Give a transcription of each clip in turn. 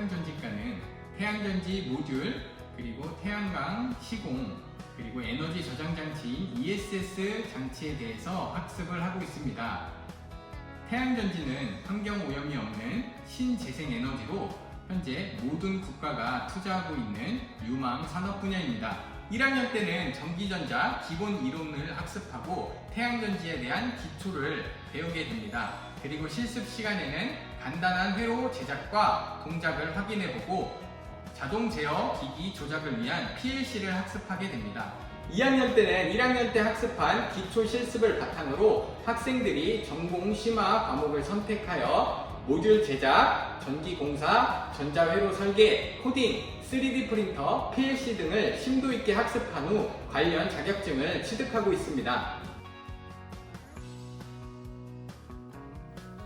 태양전지과는 태양전지 모듈 그리고 태양광 시공 그리고 에너지 저장 장치인 ESS 장치에 대해서 학습을 하고 있습니다. 태양전지는 환경 오염이 없는 신재생 에너지로 현재 모든 국가가 투자하고 있는 유망 산업 분야입니다. 1학년 때는 전기전자 기본 이론을 학습하고 태양전지에 대한 기초를 배우게 됩니다. 그리고 실습 시간에는 간단한 회로 제작과 동작을 확인해보고 자동 제어 기기 조작을 위한 PLC를 학습하게 됩니다. 2학년 때는 1학년 때 학습한 기초 실습을 바탕으로 학생들이 전공 심화 과목을 선택하여 모듈 제작, 전기 공사, 전자회로 설계, 코딩, 3D 프린터, PLC 등을 심도 있게 학습한 후 관련 자격증을 취득하고 있습니다.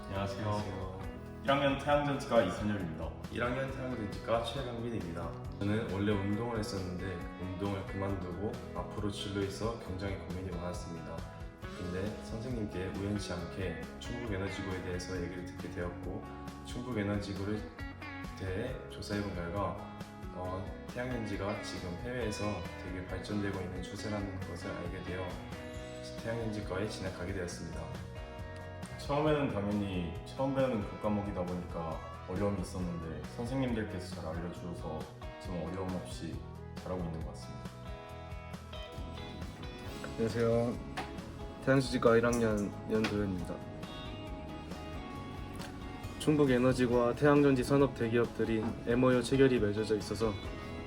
안녕하세요. 1학년 태양전지과 이선엽입니다. 1학년 태양전지과 최강빈입니다. 저는 원래 운동을 했었는데 운동을 그만두고 앞으로 진로에 있어 굉장히 고민이 많았습니다. 근데 선생님께 우연치 않게 충북 에너지고에 대해서 얘기를 듣게 되었고 충북 에너지고를 대해 조사해본 결과 어, 태양전지가 지금 해외에서 되게 발전되고 있는 추세라는 것을 알게 되어 태양전지과에 진학하게 되었습니다. 처음에는 당연히 처음 배우는 교과목이다 보니까 어려움이 있었는데 선생님들께서 잘 알려주셔서 지금 어려움 없이 잘하고 있는 것 같습니다. 안녕하세요. 태양수지과 1학년 연도현입니다. 충북 에너지과 태양전지 산업 대기업들이 MOU 체결이 맺어져 있어서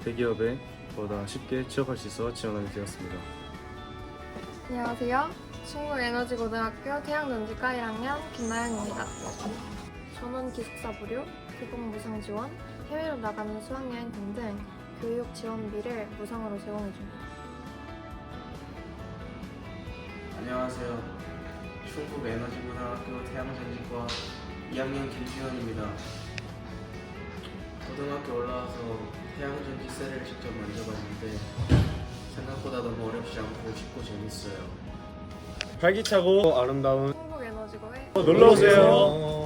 대기업에 보다 쉽게 취업할 수 있어 지원하게 되었습니다. 안녕하세요. 충북에너지고등학교 태양전지과 1학년 김나연입니다. 저는 기숙사 무료, 교복 무상 지원, 해외로 나가는 수학여행 등등 교육 지원비를 무상으로 제공해줍니다. 안녕하세요. 충북 에너지고등학교 태양전지과 2학년 김지현입니다. 고등학교 올라와서 태양전지 셀을 직접 만져봤는데 생각보다 너무 어렵지 않고 쉽고 재밌어요. 활기차고 아름다운 충북 에너지고에 놀러오세요.